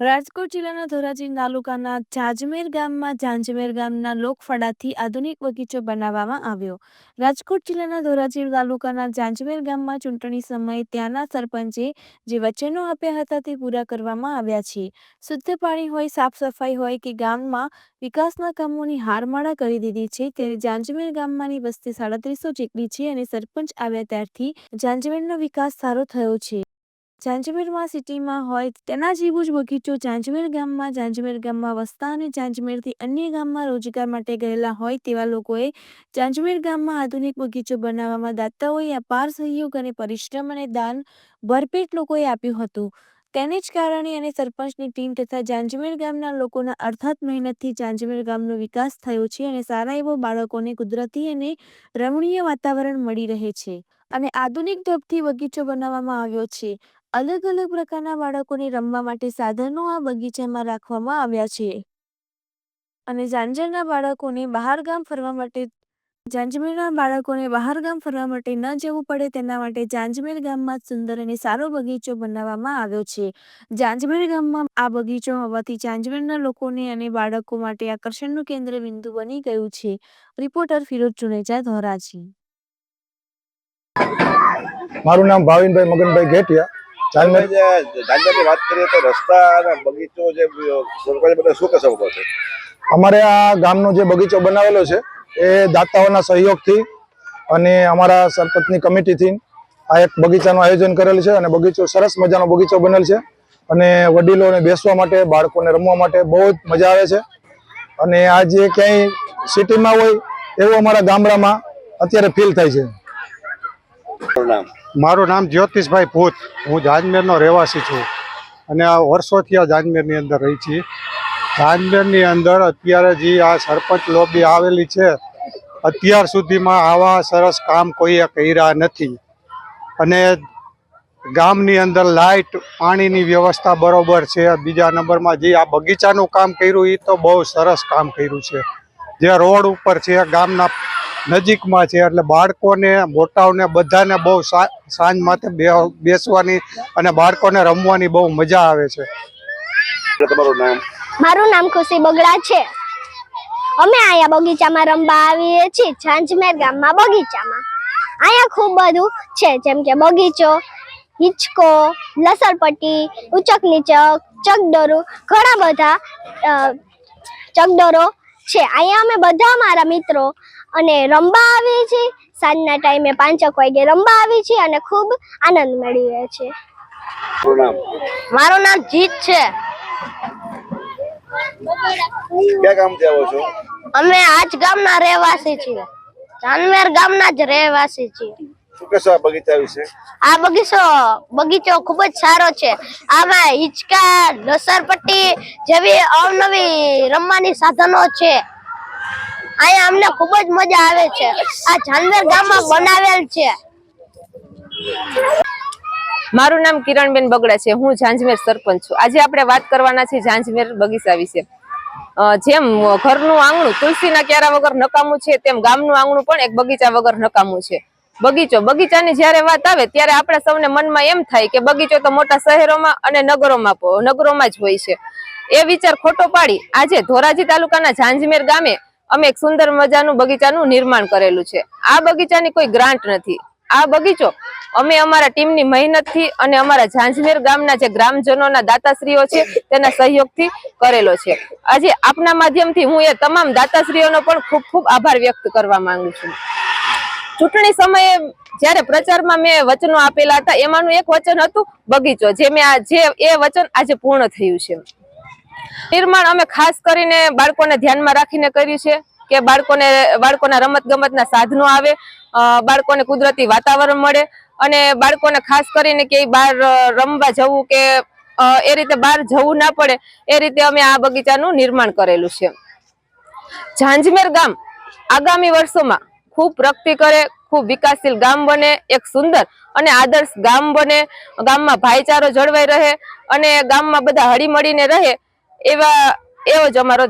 રાજકોટ જિલ્લાના ધોરાજી તાલુકાના જાજમેર ગામમાં જાંજમેર ગામના લોકફળાથી આધુનિક બગીચો બનાવવામાં આવ્યો. રાજકોટ જિલ્લાના ધોરાજી તાલુકાના જાંજમેર ગામમાં ચૂંટણી સમયે ત્યાંના સરપંચે જે વચનો આપ્યા હતા તે પૂરા કરવામાં આવ્યા છે. શુદ્ધ પાણી હોય, સાફ સફાઈ હોય કે ગામમાં વિકાસના કામોની હારમાળા કરી દીધી છે, ત્યારે જાંજમેર ગામમાંની વસ્તી સાડત્રીસો જેટલી છે અને સરપંચ આવ્યા ત્યારથી જાંજમેરનો વિકાસ સારો થયો છે. જાંજમેરમાં સિટીમાં હોય તેના જેવું જ બગીચો જાંજમેર ગામમાં જાંજમેર ગામમાં વસતા અને જાંજમેરથી અન્ય ગામમાં રોજગાર માટે ગયેલા હોય તેવા લોકોએ જાંજમેર ગામમાં આધુનિક બગીચો બનાવવામાં દાતાઓએ અપાર સહયોગ અને પરિશ્રમ અને દાન ભરપેટ લોકોએ આપ્યું હતું. તેને જ કારણે અને સરપંચની ટીમ તથા જાંજમેર ગામના લોકોના અર્થાત મહેનતથી જાંજમેર ગામનો વિકાસ થયો છે અને સારા એવો બાળકોને કુદરતી અને રમણીય વાતાવરણ મળી રહે છે. અને આધુનિક ઢબથી બગીચો બનાવવામાં આવ્યો છે. અલગ અલગ પ્રકારના બાળકોને રમવા માટે સાધનો આ બગીચામાં રાખવામાં આવ્યા છે. અને જાંજરના બાળકોને બહાર ગામ ફરવા માટે, ઝાંઝમેરના બાળકોને બહાર ગામ ફરવા માટે ન જવું પડે તેના માટે જાંજમેર ગામમાં સુંદર અને સારો બગીચો બનાવવામાં આવ્યો છે. જાંજમેર ગામમાં આ બગીચો હોવાથી જાંજમેરના લોકોને અને બાળકો માટે આકર્ષણનું કેન્દ્ર બિંદુ બની ગયું છે. રિપોર્ટર ફિરોજ ચુનેજા ધોરાજી. મારું નામ ભાવિનભાઈ મગનભાઈ ઘેટિયા. ચાલમેર વાત કરીએ તો રસ્તા અને બગીચો જે બધા શું કહેશો છે? અમારે આ ગામનો જે બગીચો બનાવેલો છે એ દાતાઓના સહયોગથી અને અમારા સરપંચની કમિટીથી આ એક બગીચાનું આયોજન કરેલ છે અને બગીચો સરસ મજાનો બગીચો બનેલ છે. અને વડીલોને બેસવા માટે બાળકોને રમવા માટે બહુ જ મજા આવે છે. અને આ જે ક્યાંય સિટીમાં હોય એવું અમારા ગામડામાં અત્યારે ફીલ થાય છે. નામ? મારું નામ જ્યોતિષભાઈ ભૂત. હું જાજમેરનો રહેવાસી છું. અને આ વર્ષોથી આ જાજમેરની અંદર રહી છીએ જાજમેરની અંદર અત્યારે જે આ સરપંચ લોબી આવેલી છે, અત્યાર સુધીમાં આવા સરસ કામ કોઈએ કર્યા નથી. અને ગામની અંદર લાઇટ, પાણીની વ્યવસ્થા બરોબર છે. બીજા નંબરમાં જે આ બગીચાનું કામ કર્યું એ તો બહુ સરસ કામ કર્યું છે. જે રોડ ઉપર છે, ગામના નજીકમાં છે એટલે બાળકોને મોટાઓને બધાને બહુ સાંજ માથે બેસવાની અને બાળકોને રમવાની બહુ મજા આવે છે. તમારું નામ? મારું નામ ખુશી બગડા છે. અમે અહીંયા બગીચામાં રમવા આવીએ છીએ ઝાંઝમેર ગામમાં બગીચામાં. અહીંયા ખૂબ બધું છે જેમ કે બગીચો હિંચકો લસણપટ્ટી ઉચક નીચક ચકડોરો ઘણા બધા ચકડોરો છે. અહીંયા અમે બધા મારા મિત્રો અને રમવા આવીએ છીએ સાંજના ટાઈમે પાંચક વાગે રમવા આવીએ છીએ અને ખૂબ આનંદ મેળવીએ છીએ. મારું નામ? જીત છે. ક્યાં ગામથી આવો છો? અમે આજ ગામના રહેવાસી છીએ. ચાંદમેર ગામના જ રહેવાસી છીએ. શું કહેશો આ બગીચા વિશે? આ બગીચો બગીચો ખૂબ જ સારો છે. આમાં હિંચકા લસરપટ્ટી જેવી અવનવી રમવાની સાધનો છે. અહીંયા અમને ખૂબ જ મજા આવે છે. આ જાનવર ગામમાં બનાવેલ છે. મારું નામ કિરણબેન બગડા છે. હું ઝાંઝમેર સરપંચ છું. આજે આપણે વાત કરવાના છે ઝાંઝમેર બગીચા વિશે. જેમ ઘરનું આંગણું, તુલસીના ક્યારા વગર નકામું છે, તેમ ગામનું આંગણું પણ એક બગીચા વગર નકામું છે. બગીચો, બગીચાની જ્યારે વાત આવે, ત્યારે આપણે સૌને મનમાં એમ થાય કે બગીચો તો મોટા શહેરોમાં અને નગરોમાં નગરોમાં જ હોય છે. એ વિચાર ખોટો પાડી આજે ધોરાજી તાલુકાના ઝાંઝમેર ગામે અમે એક સુંદર મજાનું બગીચાનું નિર્માણ કરેલું છે. આ બગીચાની કોઈ ગ્રાન્ટ નથી. આ બગીચો અમે અમારા ટીમની મહેનતથી અને અમારા ઝાંઝમેર ગામના જે ગ્રામજનોના દાતાશ્રીઓ છે, તેના સહયોગથી કરેલો છે. આજે આપના માધ્યમથી હું એ તમામ દાતાશ્રીઓનો પણ ખૂબ ખૂબ આભાર વ્યક્ત કરવા માંગુ છું. ચૂંટણી સમયે જ્યારે પ્રચારમાં મેં વચનો આપેલા હતા, એમાંનું એક વચન હતું બગીચો, જે મેં જે એ વચન આજે પૂર્ણ થયું છે. નિર્માણ અમે ખાસ કરીને બાળકોને ધ્યાનમાં રાખીને કર્યું છે કે બાળકોને, બાળકોના રમત ગમતના સાધનો આવે બાળકોને કુદરતી વાતાવરણ મળે અને બાળકોને ખાસ કરીને કે બહાર રમવા જવું કે એ રીતે બહાર જવું ના પડે, એ રીતે અમે આ બગીચાનું નિર્માણ કરેલું છે. ઝાંઝમેર ગામ આગામી વર્ષોમાં ખૂબ પ્રગતિ કરે, ખૂબ વિકાસશીલ ગામ બને, એક સુંદર અને આદર્શ ગામ બને, ગામમાં ભાઈચારો જળવાઈ રહે અને ગામમાં બધા હળી મળીને રહે એવા એવો જ અમારો